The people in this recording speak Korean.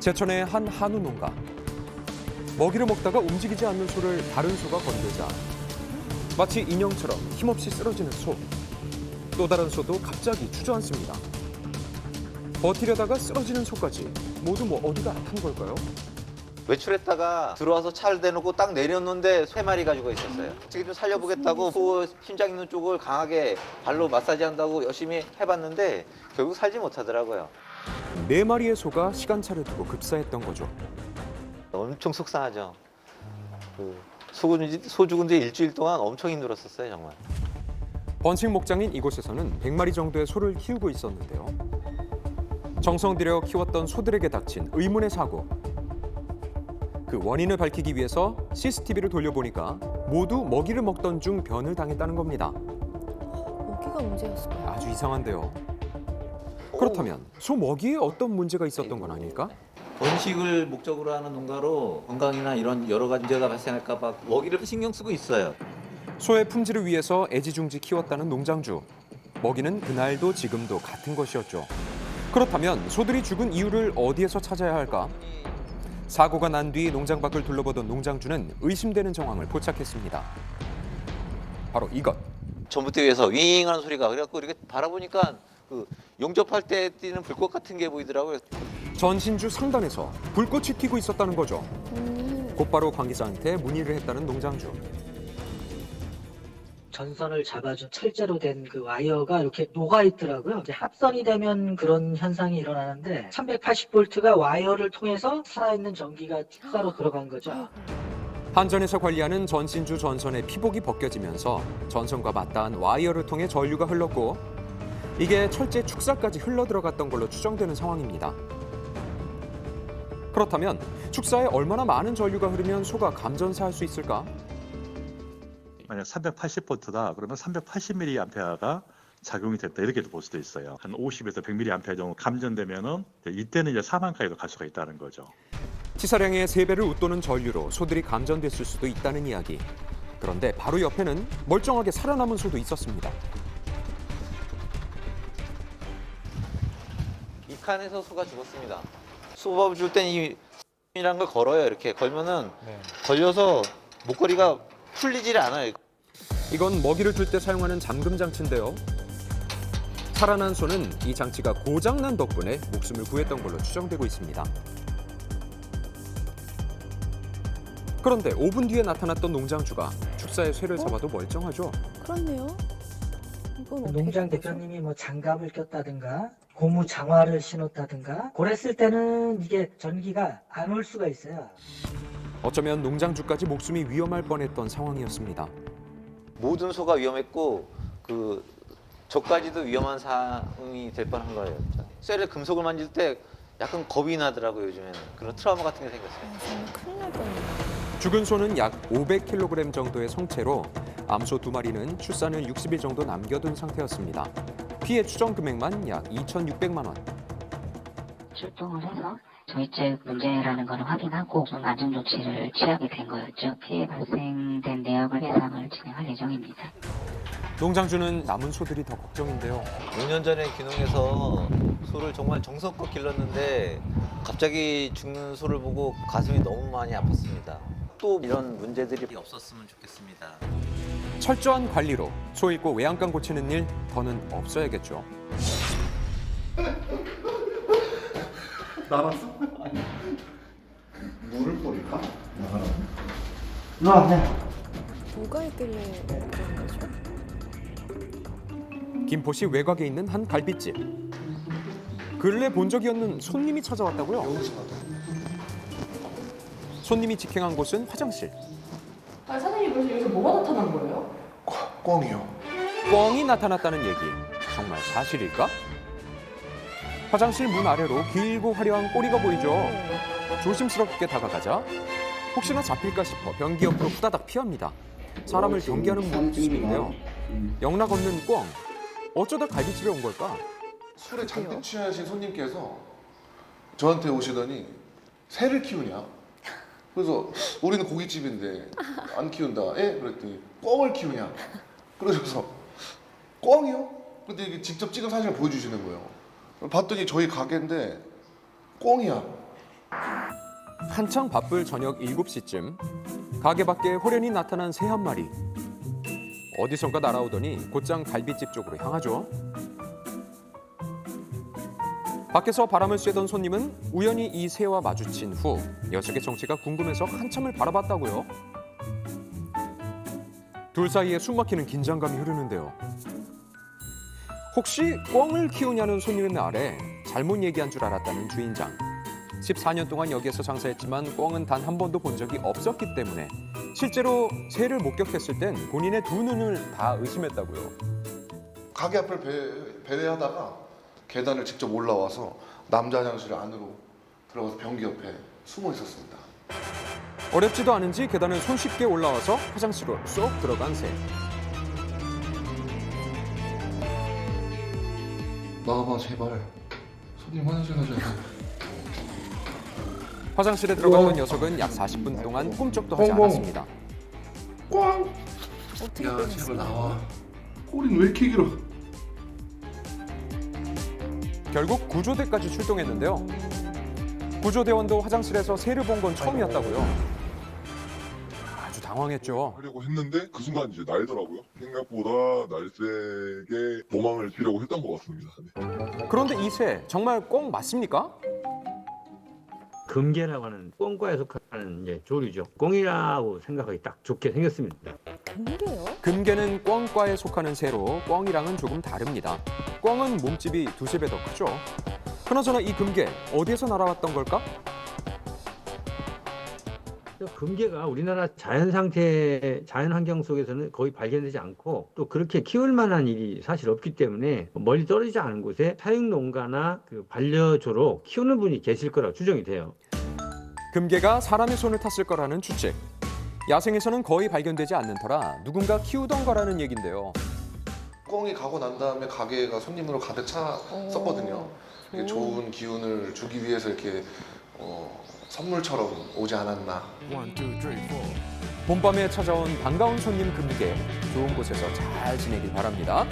제천의 한 한우 농가. 먹이를 먹다가 움직이지 않는 소를 다른 소가 건들자 마치 인형처럼 힘없이 쓰러지는 소. 또 다른 소도 갑자기 주저앉습니다. 버티려다가 쓰러지는 소까지 모두 뭐 어디가 아픈 걸까요? 외출했다가 들어와서 차를 대놓고 딱 내렸는데 세 마리가 죽어 있었어요. 지금 좀 살려보겠다고 소 심장 있는 쪽을 강하게 발로 마사지 한다고 열심히 해봤는데 결국 살지 못하더라고요. 네 마리의 소가 시간차를 두고 급사했던 거죠. 엄청 속상하죠. 그 소, 소 죽은 지 일주일 동안 엄청 힘들었었어요, 정말. 번식 목장인 이곳에서는 100마리 정도의 소를 키우고 있었는데요. 정성 들여 키웠던 소들에게 닥친 의문의 사고. 그 원인을 밝히기 위해서 CCTV를 돌려보니까 모두 먹이를 먹던 중 변을 당했다는 겁니다. 여기가 문제였을까요? 아주 이상한데요. 그렇다면 소 먹이에 어떤 문제가 있었던 건 아닐까? 번식을 목적으로 하는 농가로 건강이나 이런 여러 가지 문제가 발생할까 봐 먹이를 신경 쓰고 있어요. 소의 품질을 위해서 애지중지 키웠다는 농장주. 먹이는 그날도 지금도 같은 것이었죠. 그렇다면 소들이 죽은 이유를 어디에서 찾아야 할까? 사고가 난 뒤 농장 밖을 둘러보던 농장주는 의심되는 정황을 포착했습니다. 바로 이것. 전봇대에서 윙 하는 소리가 그래갖고 이렇게 바라보니까 그 용접할 때 뛰는 불꽃 같은 게 보이더라고요. 전신주 상단에서 불꽃이 튀고 있었다는 거죠. 음, 곧바로 관계자한테 문의를 했다는 농장주. 전선을 잡아준 철제로 된 그 와이어가 이렇게 녹아 있더라고요. 이제 합선이 되면 그런 현상이 일어나는데 380볼트가 와이어를 통해서 살아있는 전기가 축사로 들어간 거죠. 한전에서 관리하는 전신주 전선의 피복이 벗겨지면서 전선과 맞닿은 와이어를 통해 전류가 흘렀고 이게 철제 축사까지 흘러 들어갔던 걸로 추정되는 상황입니다. 그렇다면 축사에 얼마나 많은 전류가 흐르면 소가 감전사할 수 있을까? 만약 380볼트다 그러면 380mA가 작용이 됐다 이렇게도 볼 수도 있어요. 한 50에서 100mA 정도 감전되면은 이제 이때는 이제 사망까지도 갈 수가 있다는 거죠. 치사량의 세배를 웃도는 전류로 소들이 감전됐을 수도 있다는 이야기. 그런데 바로 옆에는 멀쩡하게 살아남은 소도 있었습니다. 이 칸에서 소가 죽었습니다. 소밥 줄 땐 이 이란 걸 걸어요. 이렇게 걸면은 걸려서 목걸이가 풀리질 않아요. 이건 먹이를 줄 때 사용하는 잠금 장치인데요. 살아난 소는 이 장치가 고장난 덕분에 목숨을 구했던 걸로 추정되고 있습니다. 그런데 5분 뒤에 나타났던 농장주가 축사의 쇠를 잡아도 멀쩡하죠. 그렇네요. 이건 어떻게 농장 된 거죠? 대표님이 뭐 장갑을 꼈다든가 고무 장화를 신었다든가 그랬을 때는 이게 전기가 안 올 수가 있어요. 어쩌면 농장주까지 목숨이 위험할 뻔했던 상황이었습니다. 모든 소가 위험했고 그 저까지도 위험한 상황이 될 뻔한 거예요. 쇠를 금속을 만질 때 약간 겁이 나더라고요. 요즘에는 그런 트라우마 같은 게 생겼어요. 아, 정말 큰일 날 뻔했네요. 죽은 소는 약 500kg 정도의 성체로 암소 두 마리는 출산을 60일 정도 남겨둔 상태였습니다. 피해 추정 금액만 약 2,600만 원. 출동을 해서 저희 측 문제라는 걸 확인하고 좀 안전 조치를 취하게 된 거였죠. 피해 발생된 내역을 해상을 진행할 예정입니다. 농장주는 남은 소들이 더 걱정인데요. 5년 전에 귀농해서 소를 정말 정성껏 길렀는데 갑자기 죽는 소를 보고 가슴이 너무 많이 아팠습니다. 또 이런 문제들이 없었으면 좋겠습니다. 철저한 관리로 소 잃고 외양간 고치는 일 더는 없어야겠죠. 뭐가 있길래 그런 거죠? 김포시 외곽에 있는 한 갈비집. 근래 본 적이 없는 손님이 찾아왔다고요? 손님이 직행한 곳은 화장실. 아, 사장님 그래서 여기서 뭐가 나타난 거예요? 꽝이요. 뻥이 나타났다는 얘기. 정말 사실일까? 화장실 문 아래로 길고 화려한 꼬리가 보이죠. 조심스럽게 다가가자 혹시나 잡힐까 싶어 변기 옆으로 후다닥 피합니다. 사람을 경계하는 모습인데요. 영락 없는 꽝. 어쩌다 갈비집에 온 걸까? 술에 잔뜩 취하신 손님께서 저한테 오시더니 새를 키우냐? 그래서 우리는 고깃집인데 안 키운다. 예? 그랬더니 꿩을 키우냐? 그러셔서 꿩이요? 근데 이게 직접 찍은 사진을 보여주시는 거예요. 봤더니 저희 가게인데 꿩이야. 한창 바쁠 저녁 7시쯤 가게 밖에 호련히 나타난 새 한 마리. 어디선가 날아오더니 곧장 갈비집 쪽으로 향하죠. 밖에서 바람을 쐬던 손님은 우연히 이 새와 마주친 후 녀석의 정체가 궁금해서 한참을 바라봤다고요. 둘 사이에 숨막히는 긴장감이 흐르는데요. 혹시 꿩을 키우냐는 손님의 말에 잘못 얘기한 줄 알았다는 주인장. 14년 동안 여기에서 장사했지만 꿩은 단 한 번도 본 적이 없었기 때문에 실제로 새를 목격했을 땐 본인의 두 눈을 다 의심했다고요. 가게 앞을 배, 배회하다가 계단을 직접 올라와서 남자 화장실 안으로 들어가서 변기 옆에 숨어 있었습니다. 어렵지도 않은지 계단을 손쉽게 올라와서 화장실로 쏙 들어간 새. 나와봐 제발. 손님 화장실 가자. 화장실에 들어갔던 녀석은 약 40분 동안 꿈쩍도 하지 꽁꽁. 않았습니다. 꽝! 어떻게 야? 제발 나와. 꼬리는 왜 이렇게 길어? 결국 구조대까지 출동했는데요. 구조대원도 화장실에서 새를 본 건 처음이었다고요. 당황했죠. 하려고 했는데 그 순간 이제 날더라고요. 생각보다 날쌔게 도망을 치려고 했던 것 같습니다. 네. 그런데 이 새 정말 꽁 맞습니까? 금계라고 하는 꽁과에 속하는 이제 조류죠. 꽁이라고 생각하기 딱 좋게 생겼습니다. 금게요? 금계는 꿩과에 속하는 새로 꿩이랑은 조금 다릅니다. 꿩은 몸집이 두세 배 더 크죠. 그나저나 이 금계 어디에서 날아왔던 걸까? 금계가 우리나라 자연 상태, 자연 환경 속에서는 거의 발견되지 않고 또 그렇게 키울 만한 일이 사실 없기 때문에 멀리 떨어지지 않은 곳에 사육 농가나 그 반려조로 키우는 분이 계실 거라고 추정이 돼요. 금계가 사람의 손을 탔을 거라는 추측. 야생에서는 거의 발견되지 않는 터라 누군가 키우던 거라는 얘긴데요. 꽁이 가고 난 다음에 가게가 손님으로 가득 찼었거든요. 이렇게 오. 좋은 기운을 주기 위해서 이렇게 어, 선물처럼 오지 않았나. 봄밤에 찾아온 반가운 손님 금계 좋은 곳에서 잘 지내길 바랍니다.